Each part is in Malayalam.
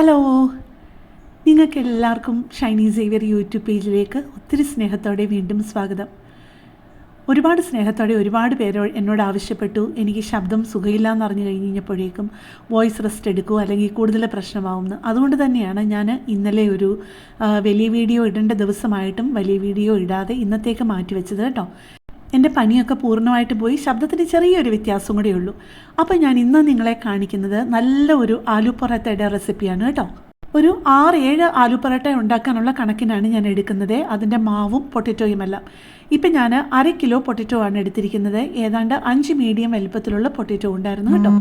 ഹലോ നിങ്ങൾക്ക് എല്ലാവർക്കും ഷൈനി സേവിയർ യൂട്യൂബ് പേജിലേക്ക് ഒത്തിരി സ്നേഹത്തോടെ വീണ്ടും സ്വാഗതം. ഒരുപാട് സ്നേഹത്തോടെ ഒരുപാട് പേരോ എന്നോട് ആവശ്യപ്പെട്ടു. എനിക്ക് ശബ്ദം സുഖമില്ല എന്ന് അറിഞ്ഞു കഴിഞ്ഞപ്പോഴേക്കും വോയിസ് റെസ്റ്റ് എടുക്കൂ അല്ലെങ്കിൽ കൂടുതൽ പ്രശ്നമാവുമെന്ന്. അതുകൊണ്ട് തന്നെയാണ് ഞാൻ ഇന്നലെ ഒരു വലിയ വീഡിയോ ഇടേണ്ട ദിവസമായിട്ടും വലിയ വീഡിയോ ഇടാതെ ഇന്നത്തേക്ക് മാറ്റി വെച്ചത് കേട്ടോ. എന്റെ പണിയൊക്കെ പൂർണമായിട്ട് പോയി. ശബ്ദത്തിന് ചെറിയൊരു വ്യത്യാസം കൂടെ ഉള്ളൂ. അപ്പോൾ ഞാൻ ഇന്ന് നിങ്ങളെ കാണിക്കുന്നത് നല്ല ഒരു ആലു റെസിപ്പിയാണ് കേട്ടോ. ഒരു ആറ് ഏഴ് ആലു പൊറോട്ട ഉണ്ടാക്കാനുള്ള കണക്കിനാണ് ഞാൻ എടുക്കുന്നത്. അതിന്റെ മാവും പൊട്ടറ്റോയും എല്ലാം. ഇപ്പം ഞാൻ അര കിലോ പൊട്ടറ്റോ ആണ് എടുത്തിരിക്കുന്നത്. ഏതാണ്ട് അഞ്ച് മീഡിയം വലിപ്പത്തിലുള്ള പൊട്ടറ്റോ ഉണ്ടായിരുന്നു കേട്ടോ.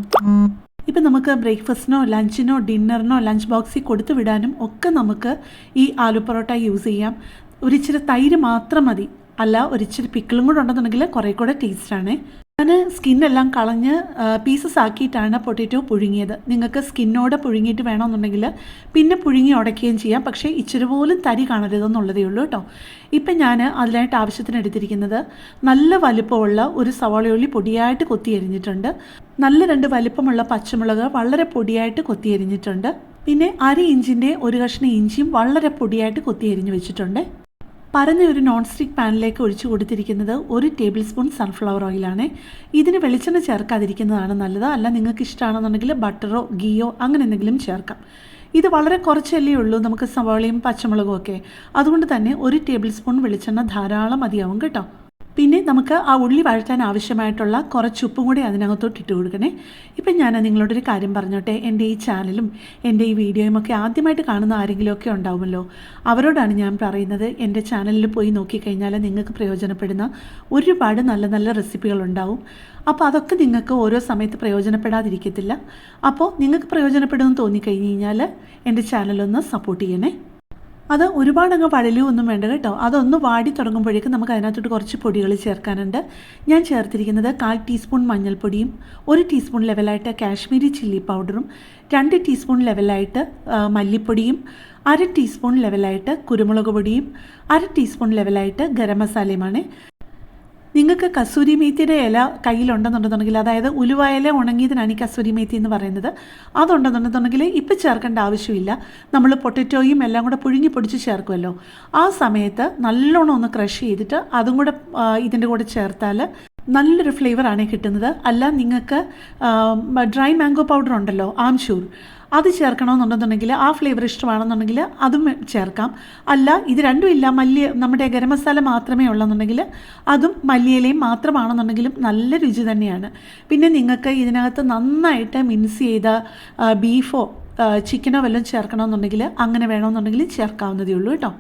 ഇപ്പം നമുക്ക് ബ്രേക്ക്ഫാസ്റ്റിനോ ലഞ്ചിനോ ഡിന്നറിനോ ലഞ്ച് ബോക്സിൽ കൊടുത്തു വിടാനും ഒക്കെ നമുക്ക് ഈ ആലു പൊറോട്ട യൂസ് ചെയ്യാം. ഒരിച്ചിരി തൈര് മാത്രം മതി. അല്ല ഒരിച്ചിരി പിക്കിളും കൂടെ ഉണ്ടെന്നുണ്ടെങ്കിൽ കുറേ കൂടെ ടേസ്റ്റാണ് ഞാൻ സ്കിന്നെല്ലാം കളഞ്ഞ് പീസസ് ആക്കിയിട്ടാണ് പൊട്ടറ്റോ പുഴുങ്ങിയത്. നിങ്ങൾക്ക് സ്കിന്നോടെ പുഴുങ്ങിയിട്ട് വേണമെന്നുണ്ടെങ്കിൽ പിന്നെ പുഴുങ്ങി ഉടയ്ക്കുകയും ചെയ്യാം. പക്ഷേ ഇച്ചിരി പോലും തരി കാണരുതെന്നുള്ളതേ ഉള്ളൂ കേട്ടോ. ഇപ്പം ഞാൻ അതിനായിട്ട് ആവശ്യത്തിന് എടുത്തിരിക്കുന്നത് നല്ല വലിപ്പമുള്ള ഒരു സവാളയുള്ളി പൊടിയായിട്ട് കൊത്തി എരിഞ്ഞിട്ടുണ്ട് നല്ല രണ്ട് വലിപ്പമുള്ള പച്ചമുളക് വളരെ പൊടിയായിട്ട് കൊത്തി എരിഞ്ഞിട്ടുണ്ട് പിന്നെ അര ഇഞ്ചിന്റെ ഒരു കഷ്ണം ഇഞ്ചിയും വളരെ പൊടിയായിട്ട് കൊത്തി എരിഞ്ഞ് വെച്ചിട്ടുണ്ട്. പരന്ന ഒരു നോൺ സ്റ്റിക്ക് പാനിലേക്ക് ഒഴിച്ചു കൊടുത്തിരിക്കുന്നത് ഒരു ടേബിൾ സ്പൂൺ സൺഫ്ലവർ ഓയിലാണ് ഇതിന് വെളിച്ചെണ്ണ ചേർക്കാതിരിക്കുന്നതാണ് നല്ലത്. അല്ല നിങ്ങൾക്ക് ഇഷ്ടമാണെന്നുണ്ടെങ്കിൽ ബട്ടറോ ഗീയോ അങ്ങനെ എന്തെങ്കിലും ചേർക്കാം. ഇത് വളരെ കുറച്ചല്ലേ ഉള്ളൂ നമുക്ക് സവാളയും പച്ചമുളകും ഒക്കെ. അതുകൊണ്ട് തന്നെ ഒരു ടേബിൾ സ്പൂൺ വെളിച്ചെണ്ണ ധാരാളം മതിയാവും കേട്ടോ. പിന്നെ നമുക്ക് ആ ഉള്ളി വഴറ്റാൻ ആവശ്യമായിട്ടുള്ള കുറച്ച് ഉപ്പും കൂടി അതിനകത്തോട്ട് ഇട്ട് കൊടുക്കണേ. ഇപ്പം ഞാൻ നിങ്ങളോടൊരു കാര്യം പറഞ്ഞോട്ടെ. എന്റെ ഈ ചാനലും എന്റെ ഈ വീഡിയോയും ഒക്കെ ആദ്യമായിട്ട് കാണുന്ന ആരെങ്കിലുമൊക്കെ ഉണ്ടാവുമല്ലോ? അവരോടാണ് ഞാൻ പറയുന്നത്. എന്റെ ചാനലിൽ പോയി നോക്കിക്കഴിഞ്ഞാൽ നിങ്ങൾക്ക് പ്രയോജനപ്പെടുന്ന ഒരുപാട് നല്ല നല്ല റെസിപ്പികളുണ്ടാവും അപ്പോൾ അതൊക്കെ നിങ്ങൾക്ക് ഓരോ സമയത്ത് പ്രയോജനപ്പെടാതിരിക്കത്തില്ല. അപ്പോൾ നിങ്ങൾക്ക് പ്രയോജനപ്പെടുമെന്ന് തോന്നിക്കഴിഞ്ഞ് കഴിഞ്ഞാൽ എന്റെ ചാനലൊന്ന് സപ്പോർട്ട് ചെയ്യണേ. അത് ഒരുപാട് അങ്ങ് വഴലുമൊന്നും വേണ്ട കേട്ടോ. അതൊന്ന് വാടി തുടങ്ങുമ്പോഴേക്കും നമുക്ക് അതിനകത്തോട്ട് കുറച്ച് പൊടികൾ ചേർക്കാനുണ്ട്. ഞാൻ ചേർത്തിരിക്കുന്നത് കാൽ ടീസ്പൂൺ മഞ്ഞൾപ്പൊടിയും ഒരു ടീസ്പൂൺ ലെവലായിട്ട് കാശ്മീരി ചില്ലി പൗഡറും രണ്ട് ടീസ്പൂൺ ലെവലായിട്ട് മല്ലിപ്പൊടിയും അര ടീസ്പൂൺ ലെവലായിട്ട് കുരുമുളക് പൊടിയും അര ടീസ്പൂൺ ലെവലായിട്ട് ഗരം മസാലയുമാണ്. നിങ്ങൾക്ക് കസൂരി മേത്തിയുടെ ഇല കയ്യിലുണ്ടെന്നുണ്ടെന്നുണ്ടെങ്കിൽ അതായത് ഉലുവ ഉണങ്ങിയതിനാണ് ഈ കസൂരി മേത്തി എന്ന് പറയുന്നത്. അതുണ്ടെന്നുണ്ടെന്നുണ്ടെങ്കിൽ ഇപ്പം ചേർക്കേണ്ട ആവശ്യമില്ല. നമ്മൾ പൊട്ടറ്റോയും എല്ലാം കൂടെ പുഴുങ്ങി പൊടിച്ച് ചേർക്കുമല്ലോ. ആ സമയത്ത് നല്ലോണം ഒന്ന് ക്രഷ് ചെയ്തിട്ട് അതും കൂടെ ഇതിന്റെ കൂടെ ചേർത്താൽ നല്ലൊരു ഫ്ലേവറാണ് കിട്ടുന്നത്. അല്ല നിങ്ങൾക്ക് ഡ്രൈ മാംഗോ പൗഡർ ഉണ്ടല്ലോ ആംഷൂർ അത് ചേർക്കണമെന്നുണ്ടെന്നുണ്ടെങ്കിൽ ആ ഫ്ലേവർ ഇഷ്ടമാണെന്നുണ്ടെങ്കിൽ അതും ചേർക്കാം. അല്ല ഇത് രണ്ടും ഇല്ല മല്ലി നമ്മുടെ ഗരം മസാല മാത്രമേ ഉള്ളെന്നുണ്ടെങ്കിൽ അതും മല്ലിയിലയും മാത്രമാണെന്നുണ്ടെങ്കിലും നല്ല രുചി തന്നെയാണ്. പിന്നെ നിങ്ങൾക്ക് ഇതിനകത്ത് നന്നായിട്ട് മിൻസ് ചെയ്ത ബീഫോ ചിക്കനോ വല്ലതും ചേർക്കണമെന്നുണ്ടെങ്കിൽ അങ്ങനെ വേണമെന്നുണ്ടെങ്കിൽ ചേർക്കാവുന്നതേ ഉള്ളൂ കേട്ടോ.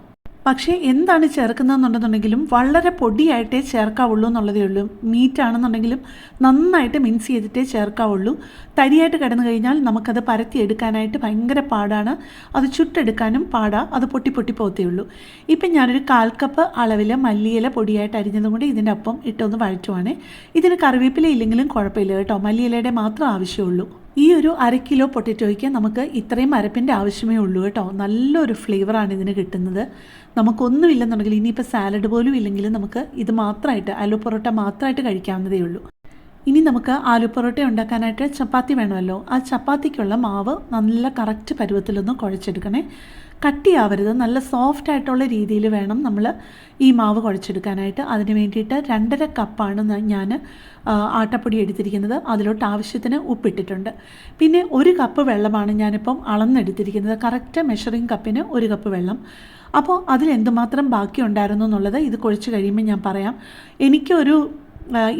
പക്ഷേ എന്താണ് ചേർക്കുന്നതെന്നുണ്ടെന്നുണ്ടെങ്കിലും വളരെ പൊടിയായിട്ടേ ചേർക്കാവുള്ളൂ എന്നുള്ളതേ ഉള്ളൂ. മീറ്റ് ആണെന്നുണ്ടെങ്കിലും നന്നായിട്ട് മിൻസ് ചെയ്തിട്ടേ ചേർക്കാവുള്ളൂ. തരിയായിട്ട് കിടന്നു കഴിഞ്ഞാൽ നമുക്കത് പരത്തി എടുക്കാനായിട്ട് ഭയങ്കര പാടാണ്. അത് ചുട്ടെടുക്കാനും പാടാ. അത് പൊട്ടി പൊട്ടി പോത്തേ ഉള്ളൂ. ഇപ്പം ഞാനൊരു കാൽ കപ്പ് അളവിൽ മല്ലിയില പൊടിയായിട്ട് അരിഞ്ഞതും കൂടി ഇതിന്റെ ഒപ്പം ഇട്ടൊന്ന് വഴറ്റുവാണേ. ഇതിന് കറിവേപ്പില ഇല്ലെങ്കിലും കുഴപ്പമില്ല കേട്ടോ. മല്ലിയിലയുടെ മാത്രം ആവശ്യമുള്ളൂ. ഈ ഒരു അര കിലോ പൊട്ടറ്റോയ്ക്ക് നമുക്ക് ഇത്രയും അരപ്പിന്റെ ആവശ്യമേ ഉള്ളൂ കേട്ടോ. നല്ലൊരു ഫ്ലേവറാണ് ഇതിന് കിട്ടുന്നത്. നമുക്കൊന്നുമില്ലെന്നുണ്ടെങ്കിൽ ഇനിയിപ്പോൾ സാലഡ് പോലും ഇല്ലെങ്കിൽ നമുക്ക് ഇത് മാത്രമായിട്ട് ആലു പൊറോട്ട മാത്രമായിട്ട് കഴിക്കാവുന്നതേ ഉള്ളൂ. ഇനി നമുക്ക് ആലു പൊറോട്ട ഉണ്ടാക്കാനായിട്ട് ചപ്പാത്തി വേണമല്ലോ. ആ ചപ്പാത്തിക്കുള്ള മാവ് നല്ല കറക്റ്റ് പരുവത്തിലൊന്ന് കുഴച്ചെടുക്കണേ. കട്ടിയാവരുത്. നല്ല സോഫ്റ്റ് ആയിട്ടുള്ള രീതിയിൽ വേണം നമ്മൾ ഈ മാവ് കുഴച്ചെടുക്കാനായിട്ട്. അതിന് വേണ്ടിയിട്ട് രണ്ടര കപ്പാണ് ഞാൻ ആട്ടപ്പൊടി എടുത്തിരിക്കുന്നത്. അതിലോട്ട് ആവശ്യത്തിന് ഉപ്പിട്ടിട്ടുണ്ട്. പിന്നെ ഒരു കപ്പ് വെള്ളമാണ് ഞാനിപ്പം അളന്നെടുത്തിരിക്കുന്നത്. കറക്റ്റ് മെഷറിംഗ് കപ്പിന് ഒരു കപ്പ് വെള്ളം. അപ്പോൾ അതിൽ എന്തുമാത്രം ബാക്കി ഉണ്ടായിരുന്നു എന്നുള്ളത് ഇത് കുഴച്ച് കഴിയുമ്പോൾ ഞാൻ പറയാം. എനിക്കൊരു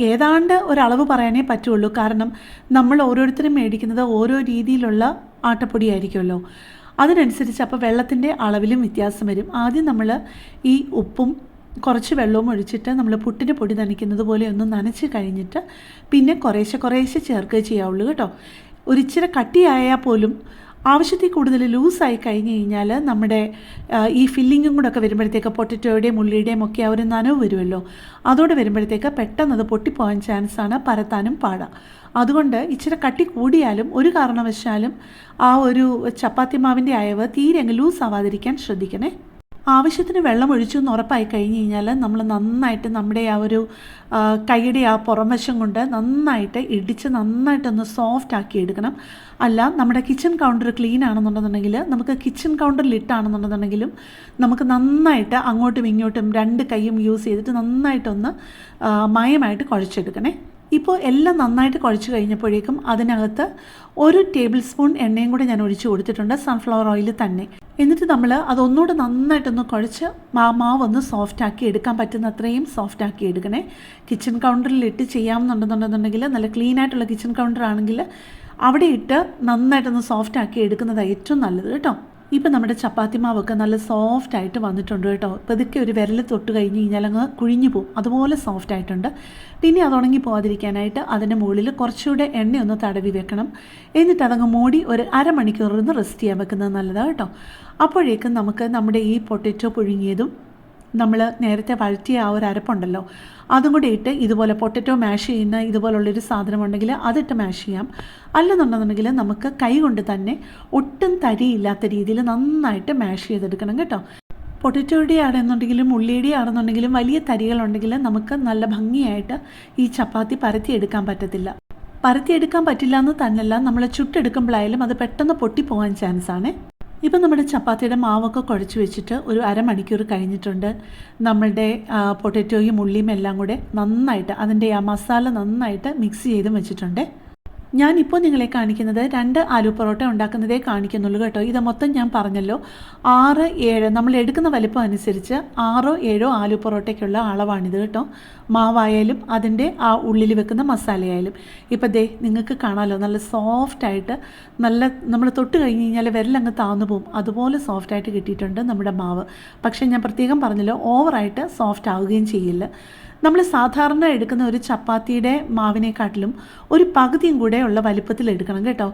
ഏതാണ്ട് ഒരളവ് പറയാനേ പറ്റുള്ളൂ. കാരണം നമ്മൾ ഓരോരുത്തരും മേടിക്കുന്നത് ഓരോ രീതിയിലുള്ള ആട്ടപ്പൊടി ആയിരിക്കുമല്ലോ അതിനനുസരിച്ച് അപ്പോൾ വെള്ളത്തിന്റെ അളവിലും വ്യത്യാസം വരും. ആദ്യം നമ്മൾ ഈ ഉപ്പും കുറച്ച് വെള്ളവും ഒഴിച്ചിട്ട് നമ്മൾ പുട്ടിന്റെ പൊടി നനയ്ക്കുന്നത് പോലെ ഒന്ന് നനച്ച് കഴിഞ്ഞിട്ട് പിന്നെ കുറേശ്ശെ കുറേശ്ശെ ചേർക്കുക ചെയ്യാവുള്ളൂ കേട്ടോ. ഒരിച്ചിരി കട്ടിയായാൽ പോലും ആവശ്യത്തിൽ കൂടുതൽ ലൂസായി കഴിഞ്ഞ് കഴിഞ്ഞാൽ നമ്മുടെ ഈ ഫില്ലിങ്ങും കൂടെ ഒക്കെ വരുമ്പോഴത്തേക്ക് പൊട്ടറ്റോയുടെയും ഉള്ളിയുടെയും ഒക്കെ ആ ഒരു നനവ് വരുമല്ലോ. അതോടെ വരുമ്പോഴത്തേക്ക് പെട്ടെന്ന് അത് പൊട്ടിപ്പോകാൻ ചാൻസാണ് പരത്താനും പാടാം. അതുകൊണ്ട് ഇച്ചിരി കട്ടി കൂടിയാലും ഒരു കാരണവശാലും ആ ഒരു ചപ്പാത്തി മാവിന്റെ അയവ് തീരെ അങ്ങ് ലൂസ് ആവാതിരിക്കാൻ ശ്രദ്ധിക്കണേ. ആവശ്യത്തിന് വെള്ളം ഒഴിച്ചു എന്ന് ഉറപ്പായി കഴിഞ്ഞ് കഴിഞ്ഞാൽ നമ്മൾ നന്നായിട്ട് നമ്മുടെ ആ ഒരു കൈയുടെ ആ പുറംവശം കൊണ്ട് നന്നായിട്ട് ഇടിച്ച് നന്നായിട്ടൊന്ന് സോഫ്റ്റ് ആക്കി എടുക്കണം. അല്ല നമ്മുടെ കിച്ചൺ കൗണ്ടർ ക്ലീൻ ആണെന്നുണ്ടെന്നുണ്ടെങ്കിൽ നമുക്ക് കിച്ചൺ കൗണ്ടറിൽ ഇട്ടാണെന്നുണ്ടെന്നുണ്ടെങ്കിലും നമുക്ക് നന്നായിട്ട് അങ്ങോട്ടും ഇങ്ങോട്ടും രണ്ട് കൈയും യൂസ് ചെയ്തിട്ട് നന്നായിട്ടൊന്ന് മയമായിട്ട് കുഴച്ചെടുക്കണേ. ഇപ്പോൾ എല്ലാം നന്നായിട്ട് കുഴച്ച് കഴിഞ്ഞപ്പോഴേക്കും അതിനകത്ത് ഒരു ടേബിൾ സ്പൂൺ എണ്ണയും കൂടെ ഞാൻ ഒഴിച്ച് കൊടുത്തിട്ടുണ്ട് സൺഫ്ലവർ ഓയിൽ തന്നെ. എന്നിട്ട് നമ്മൾ അതൊന്നുകൂടെ നന്നായിട്ടൊന്ന് കുഴച്ച് മാ ഒന്ന് സോഫ്റ്റ് ആക്കി എടുക്കാൻ പറ്റുന്ന അത്രയും സോഫ്റ്റ് ആക്കി എടുക്കണേ. കിച്ചൺ കൗണ്ടറിൽ ഇട്ട് ചെയ്യാമെന്നുണ്ടെന്നുണ്ടെന്നുണ്ടെങ്കിൽ നല്ല ക്ലീൻ ആയിട്ടുള്ള കിച്ചൺ കൗണ്ടർ ആണെങ്കിൽ അവിടെ ഇട്ട് നന്നായിട്ടൊന്ന് സോഫ്റ്റ് ആക്കി എടുക്കുന്നതാണ് ഏറ്റവും നല്ലത് കേട്ടോ. ഇപ്പം നമ്മുടെ ചപ്പാത്തി മാവൊക്കെ നല്ല സോഫ്റ്റ് ആയിട്ട് വന്നിട്ടുണ്ട് കേട്ടോ. പതുക്കെ ഒരു വിരൽ തൊട്ട് കഴിഞ്ഞ് കഴിഞ്ഞാൽ അങ്ങ് കുഴിഞ്ഞു പോകും. അതുപോലെ സോഫ്റ്റ് ആയിട്ടുണ്ട്. പിന്നെ അത് ഉണങ്ങി പോകാതിരിക്കാനായിട്ട് അതിന്റെ മുകളിൽ കുറച്ചുകൂടെ എണ്ണയൊന്ന് തടവി വെക്കണം. എന്നിട്ട് അതങ്ങ് മൂടി ഒരു അരമണിക്കൂറിൽ നിന്ന് റെസ്റ്റ് ചെയ്യാൻ വെക്കുന്നത് നല്ലതാണ് കേട്ടോ. അപ്പോഴേക്കും നമുക്ക് നമ്മുടെ ഈ പൊട്ടറ്റോ പുഴുങ്ങിയതും നമ്മൾ നേരത്തെ വഴറ്റിയ ആ ഒരു അരപ്പുണ്ടല്ലോ അതും കൂടി ഇട്ട് ഇതുപോലെ പൊട്ടറ്റോ മാഷ് ചെയ്യുന്ന ഇതുപോലുള്ളൊരു സാധനം ഉണ്ടെങ്കിൽ അതിട്ട് മാഷ് ചെയ്യാം. അല്ലെന്നുണ്ടെന്നുണ്ടെങ്കിൽ നമുക്ക് കൈ കൊണ്ട് തന്നെ ഒട്ടും തരിയില്ലാത്ത രീതിയിൽ നന്നായിട്ട് മാഷ് ചെയ്തെടുക്കണം കേട്ടോ. പൊട്ടറ്റോയുടെ ആണെന്നുണ്ടെങ്കിലും ഉള്ളിയുടെ ആണെന്നുണ്ടെങ്കിലും വലിയ തരികളുണ്ടെങ്കിൽ നമുക്ക് നല്ല ഭംഗിയായിട്ട് ഈ ചപ്പാത്തി പരത്തിയെടുക്കാൻ പറ്റത്തില്ല. പരത്തിയെടുക്കാൻ പറ്റില്ല എന്ന് തന്നെയല്ല നമ്മൾ ചുട്ടെടുക്കുമ്പോഴായാലും അത് പെട്ടെന്ന് പൊട്ടിപ്പോകാൻ ചാൻസ് ആണ് ഇപ്പം നമ്മുടെ ചപ്പാത്തിയുടെ മാവൊക്കെ കുഴച്ച് വെച്ചിട്ട് ഒരു അരമണിക്കൂർ കഴിഞ്ഞിട്ടുണ്ട്. നമ്മളുടെ പൊട്ടറ്റോയും ഉള്ളിയും എല്ലാം കൂടെ നന്നായിട്ട് അതിന്റെ ആ മസാല നന്നായിട്ട് മിക്സ് ചെയ്തും വെച്ചിട്ടുണ്ട്. ഞാനിപ്പോൾ നിങ്ങളെ കാണിക്കുന്നത് രണ്ട് ആലു പൊറോട്ട ഉണ്ടാക്കുന്നതേ കാണിക്കുന്നുള്ളൂ കേട്ടോ. ഇത് മൊത്തം ഞാൻ പറഞ്ഞല്ലോ. ആറ് ഏഴ് നമ്മൾ എടുക്കുന്ന വലിപ്പം അനുസരിച്ച് ആറോ ഏഴോ ആലു പൊറോട്ടയ്ക്കുള്ള അളവാണിത് കേട്ടോ. മാവായാലും അതിന്റെ ആ ഉള്ളിൽ വെക്കുന്ന മസാലയായാലും. ഇപ്പം ദേ നിങ്ങൾക്ക് കാണാമല്ലോ നല്ല സോഫ്റ്റായിട്ട് നല്ല നമ്മൾ തൊട്ട് കഴിഞ്ഞ് കഴിഞ്ഞാൽ വിരലങ്ങ് താന്നു പോകും അതുപോലെ സോഫ്റ്റായിട്ട് കിട്ടിയിട്ടുണ്ട് നമ്മുടെ മാവ്. പക്ഷേ ഞാൻ പ്രത്യേകം പറഞ്ഞല്ലോ ഓവറായിട്ട് സോഫ്റ്റ് ആവുകയും ചെയ്യില്ല. നമ്മൾ സാധാരണ എടുക്കുന്ന ഒരു ചപ്പാത്തിയുടെ മാവിനെക്കാട്ടിലും ഒരു പകുതിയും കൂടെ ഉള്ള വലിപ്പത്തിൽ എടുക്കണം കേട്ടോ.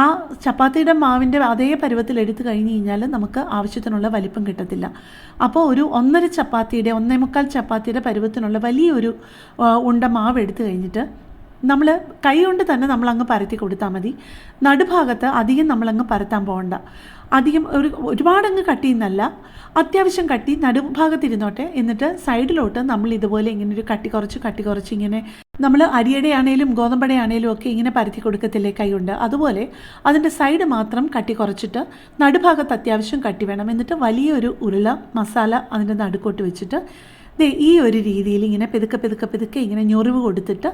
ആ ചപ്പാത്തിയുടെ മാവിന്റെ അതേ പരുവത്തിൽ എടുത്തു കഴിഞ്ഞ് കഴിഞ്ഞാൽ നമുക്ക് ആവശ്യത്തിനുള്ള വലിപ്പം കിട്ടത്തില്ല. അപ്പോൾ ഒരു ഒന്നര ചപ്പാത്തിയുടെ ഒന്നേ മുക്കാൽ ചപ്പാത്തിയുടെ പരുവത്തിനുള്ള വലിയൊരു ഉണ്ട മാവ് എടുത്തു കഴിഞ്ഞിട്ട് നമ്മൾ കൈ കൊണ്ട് തന്നെ നമ്മൾ അങ്ങ് പരത്തി കൊടുത്താൽ മതി. നടുഭാഗത്ത് അധികം നമ്മളങ്ങ് പരത്താൻ പോകണ്ട. അധികം ഒരു ഒരുപാടങ്ങ് കട്ടി എന്നല്ല അത്യാവശ്യം കട്ടി നടുഭാഗത്തിരുന്നോട്ടെ എന്നിട്ട് സൈഡിലോട്ട് നമ്മൾ ഇതുപോലെ ഇങ്ങനെ ഒരു കട്ടി കുറച്ച് കട്ടി കുറച്ച് ഇങ്ങനെ നമ്മൾ അരിയടയാണേലും ഗോതമ്പടയാണേലും ഒക്കെ ഇങ്ങനെ പരത്തി കൊടുക്കത്തില്ലേ കൈ കൊണ്ട് അതുപോലെ അതിന്റെ സൈഡ് മാത്രം കട്ടി കുറച്ചിട്ട് നടുഭാഗത്ത് അത്യാവശ്യം കട്ടി വേണം. എന്നിട്ട് വലിയൊരു ഉരുള മസാല അതിന്റെ നടുക്കോട്ട് വെച്ചിട്ട് ദേ ഈ ഒരു രീതിയിൽ ഇങ്ങനെ പെതുക്കെ പെതുക്കെ പെതുക്കെ ഇങ്ങനെ ഞൊറിവ് കൊടുത്തിട്ട്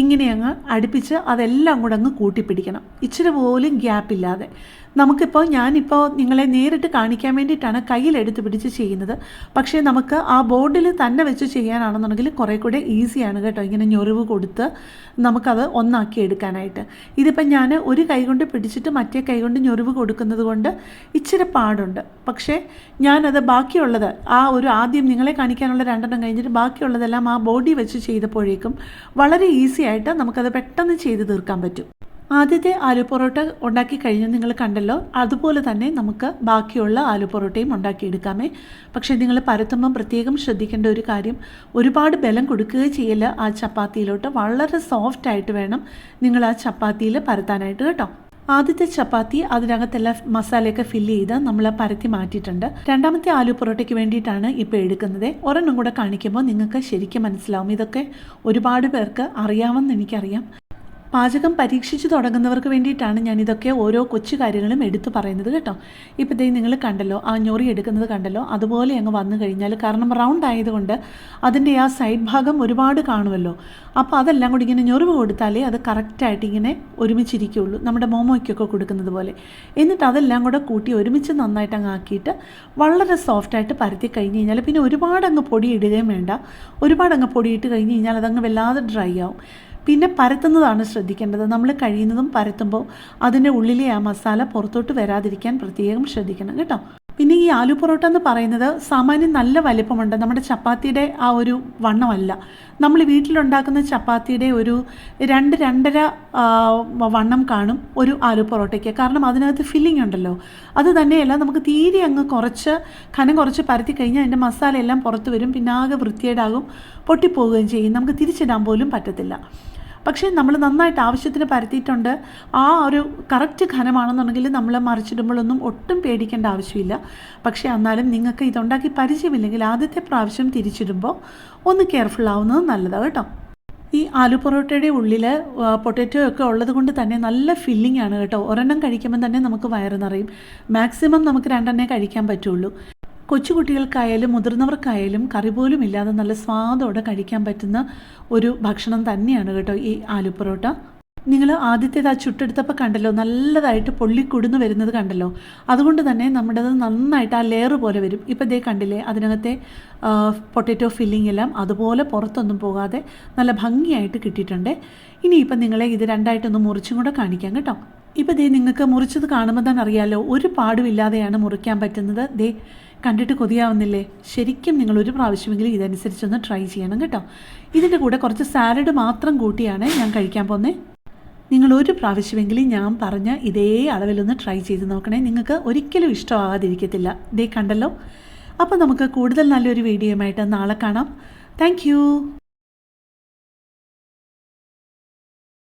ഇങ്ങനെ അങ്ങ് അടുപ്പിച്ച് അതെല്ലാം കൂടെ അങ്ങ് കൂട്ടിപ്പിടിക്കണം. ഇച്ചിരി പോലും ഗ്യാപ്പില്ലാതെ. നമുക്കിപ്പോൾ ഞാനിപ്പോൾ നിങ്ങളെ നേരിട്ട് കാണിക്കാൻ വേണ്ടിയിട്ടാണ് കയ്യിലെടുത്ത് പിടിച്ച് ചെയ്യുന്നത്. പക്ഷേ നമുക്ക് ആ ബോർഡിൽ തന്നെ വെച്ച് ചെയ്യാനാണെന്നുണ്ടെങ്കിൽ കുറേ കൂടെ ഈസിയാണ് കേട്ടോ ഇങ്ങനെ ഞൊറിവ് കൊടുത്ത് നമുക്കത് ഒന്നാക്കി എടുക്കാനായിട്ട്. ഇതിപ്പോൾ ഞാൻ ഒരു കൈ കൊണ്ട് പിടിച്ചിട്ട് മറ്റേ കൈ കൊണ്ട് ഞൊറിവ് കൊടുക്കുന്നത് കൊണ്ട് ഇച്ചിരി പാടുണ്ട്. പക്ഷേ ഞാനത് ബാക്കിയുള്ളത് ആ ഒരു ആദ്യം നിങ്ങളെ കാണിക്കാനുള്ള രണ്ടെണ്ണം കഴിഞ്ഞിട്ട് ബാക്കിയുള്ളതെല്ലാം ആ ബോഡി വെച്ച് ചെയ്തപ്പോഴേക്കും വളരെ ഈസി ആയിട്ട് നമുക്കത് പെട്ടെന്ന് ചെയ്ത് തീർക്കാൻ പറ്റും. ആദ്യത്തെ ആലു പൊറോട്ട ഉണ്ടാക്കി കഴിഞ്ഞ് നിങ്ങൾ കണ്ടല്ലോ. അതുപോലെ തന്നെ നമുക്ക് ബാക്കിയുള്ള ആലു പൊറോട്ടയും ഉണ്ടാക്കിയെടുക്കാമേ. പക്ഷേ നിങ്ങൾ പരത്തുമ്പം പ്രത്യേകം ശ്രദ്ധിക്കേണ്ട ഒരു കാര്യം ഒരുപാട് ബലം കൊടുക്കുക ചെയ്യല്ല ആ ചപ്പാത്തിയിലോട്ട്. വളരെ സോഫ്റ്റ് ആയിട്ട് വേണം നിങ്ങൾ ആ ചപ്പാത്തിയിൽ പരത്താനായിട്ട് കേട്ടോ. ആദ്യത്തെ ചപ്പാത്തി അതിനകത്തെല്ലാം മസാലയൊക്കെ ഫില്ല് ചെയ്ത് നമ്മൾ പരത്തി മാറ്റിയിട്ടുണ്ട്. രണ്ടാമത്തെ ആലു പൊറോട്ടയ്ക്ക് വേണ്ടിയിട്ടാണ് ഇപ്പോൾ എടുക്കുന്നത്. ഒരെണ്ണം കൂടെ കാണിക്കുമ്പോൾ നിങ്ങൾക്ക് ശരിക്കും മനസ്സിലാവും. ഇതൊക്കെ ഒരുപാട് പേർക്ക് അറിയാമെന്ന് എനിക്കറിയാം. പാചകം പരീക്ഷിച്ച് തുടങ്ങുന്നവർക്ക് വേണ്ടിയിട്ടാണ് ഞാൻ ഇതൊക്കെ ഓരോ കൊച്ചു കാര്യങ്ങളും എടുത്തു പറയുന്നത് കേട്ടോ. ഇപ്പോൾ ദേ നിങ്ങൾ കണ്ടല്ലോ ആ ഞൊറി എടുക്കുന്നത് കണ്ടല്ലോ അതുപോലെ അങ്ങ് വന്നു കഴിഞ്ഞാൽ കാരണം റൗണ്ട് ആയതുകൊണ്ട് അതിന്റെ ആ സൈഡ് ഭാഗം ഒരുപാട് കാണുമല്ലോ. അപ്പോൾ അതെല്ലാം കൂടി ഇങ്ങനെ ഞൊറിവ് കൊടുത്താലേ അത് കറക്റ്റായിട്ട് ഇങ്ങനെ ഒരുമിച്ചിരിക്കുകയുള്ളൂ നമ്മുടെ മോമോയ്ക്കൊക്കെ കൊടുക്കുന്നത് പോലെ. എന്നിട്ട് അതെല്ലാം കൂടെ കൂട്ടി ഒരുമിച്ച് നന്നായിട്ട് അങ്ങ് ആക്കിയിട്ട് വളരെ സോഫ്റ്റായിട്ട് പരത്തി കഴിഞ്ഞ് കഴിഞ്ഞാൽ പിന്നെ ഒരുപാട് അങ്ങ് പൊടി ഇടുകയും വേണ്ട. ഒരുപാട് അങ്ങ് പൊടി ഇട്ട് കഴിഞ്ഞ് കഴിഞ്ഞാൽ അതങ്ങ് വല്ലാതെ ഡ്രൈ ആവും. പിന്നെ പരത്തുന്നതാണ് ശ്രദ്ധിക്കേണ്ടത്. നമ്മൾ കഴിയുന്നതും പരത്തുമ്പോൾ അതിന്റെ ഉള്ളിലെ ആ മസാല പുറത്തോട്ട് വരാതിരിക്കാൻ പ്രത്യേകം ശ്രദ്ധിക്കണം കേട്ടോ. പിന്നെ ഈ ആലു പൊറോട്ട എന്ന് പറയുന്നത് സാമാന്യം നല്ല വലിപ്പമുണ്ട്. നമ്മുടെ ചപ്പാത്തിയുടെ ആ ഒരു വണ്ണമല്ല. നമ്മൾ വീട്ടിലുണ്ടാക്കുന്ന ചപ്പാത്തിയുടെ ഒരു രണ്ട് രണ്ടര വണ്ണം കാണും ഒരു ആലു പൊറോട്ടയ്ക്ക്. കാരണം അതിനകത്ത് ഫില്ലിംഗ് ഉണ്ടല്ലോ. അത് തന്നെയല്ല നമുക്ക് തീരെ അങ്ങ് കുറച്ച് കനം കുറച്ച് പരത്തി കഴിഞ്ഞാൽ അതിന്റെ മസാല എല്ലാം പുറത്ത് വരും. പിന്നെ ആകെ വൃത്തിയേടാകും പൊട്ടിപ്പോവുകയും ചെയ്യും. നമുക്ക് തിരിച്ചിടാൻ പോലും പറ്റത്തില്ല. പക്ഷേ നമ്മൾ നന്നായിട്ട് ആവശ്യത്തിന് പരത്തിയിട്ടുണ്ട്. ആ ഒരു കറക്റ്റ് ഘനമാണെന്നുണ്ടെങ്കിൽ നമ്മൾ മറിച്ചിടുമ്പോഴൊന്നും ഒട്ടും പേടിക്കേണ്ട ആവശ്യമില്ല. പക്ഷേ എന്നാലും നിങ്ങൾക്ക് ഇതുണ്ടാക്കി പരിചയമില്ലെങ്കിൽ ആദ്യത്തെ പ്രാവശ്യം തിരിച്ചിടുമ്പോൾ ഒന്ന് കെയർഫുൾ ആവുന്നത് നല്ലതാണ് കേട്ടോ. ഈ ആലു പൊറോട്ടയുടെ ഉള്ളിൽ പൊട്ടറ്റോ ഒക്കെ ഉള്ളത് കൊണ്ട് തന്നെ നല്ല ഫില്ലിംഗ് ആണ് കേട്ടോ. ഒരെണ്ണം കഴിക്കുമ്പോൾ തന്നെ നമുക്ക് വയറ് നിറയും. മാക്സിമം നമുക്ക് രണ്ടെണ്ണേ കഴിക്കാൻ പറ്റുള്ളൂ. കൊച്ചുകുട്ടികൾക്കായാലും മുതിർന്നവർക്കായാലും കറി പോലും ഇല്ലാതെ നല്ല സ്വാദോടെ കഴിക്കാൻ പറ്റുന്ന ഒരു ഭക്ഷണം തന്നെയാണ് കേട്ടോ ഈ ആലു പൊറോട്ട നിങ്ങൾ ആദ്യത്തേത് ആ ചുട്ടെടുത്തപ്പോൾ കണ്ടല്ലോ നല്ലതായിട്ട് പൊള്ളിക്കൊടുന്ന് വരുന്നത് കണ്ടല്ലോ. അതുകൊണ്ട് തന്നെ നമ്മുടേത് നന്നായിട്ട് ആ ലെയർ പോലെ വരും. ഇപ്പം ഇതേ കണ്ടില്ലേ അതിനകത്തെ പൊട്ടറ്റോ ഫില്ലിംഗ് എല്ലാം അതുപോലെ പുറത്തൊന്നും പോകാതെ നല്ല ഭംഗിയായിട്ട് കിട്ടിയിട്ടുണ്ട്. ഇനിയിപ്പം നിങ്ങളെ ഇത് രണ്ടായിട്ടൊന്ന് മുറിച്ചും കൂടെ കാണിക്കാം കേട്ടോ. ഇപ്പം ദേ നിങ്ങൾക്ക് മുറിച്ചത് കാണുമ്പോൾ തന്നെ അറിയാമല്ലോ ഒരു പാടുമില്ലാതെയാണ് മുറിക്കാൻ പറ്റുന്നത്. ദേ കണ്ടിട്ട് കൊതിയാവുന്നില്ലേ? ശരിക്കും നിങ്ങൾ ഒരു പ്രാവശ്യമെങ്കിലും ഇതനുസരിച്ചൊന്ന് ട്രൈ ചെയ്യണം കേട്ടോ. ഇതിന്റെ കൂടെ കുറച്ച് സാലഡ് മാത്രം കൂട്ടിയാണ് ഞാൻ കഴിക്കാൻ പോകുന്നത് നിങ്ങൾ ഒരു പ്രാവശ്യമെങ്കിലും ഞാൻ പറഞ്ഞ ഇതേ അളവിലൊന്ന് ട്രൈ ചെയ്ത് നോക്കണേ. നിങ്ങൾക്ക് ഒരിക്കലും ഇഷ്ടമാകാതിരിക്കത്തില്ല ഇതേ കണ്ടല്ലോ. അപ്പോൾ നമുക്ക് കൂടുതൽ നല്ലൊരു വീഡിയോയുമായിട്ട് നാളെ കാണാം. താങ്ക്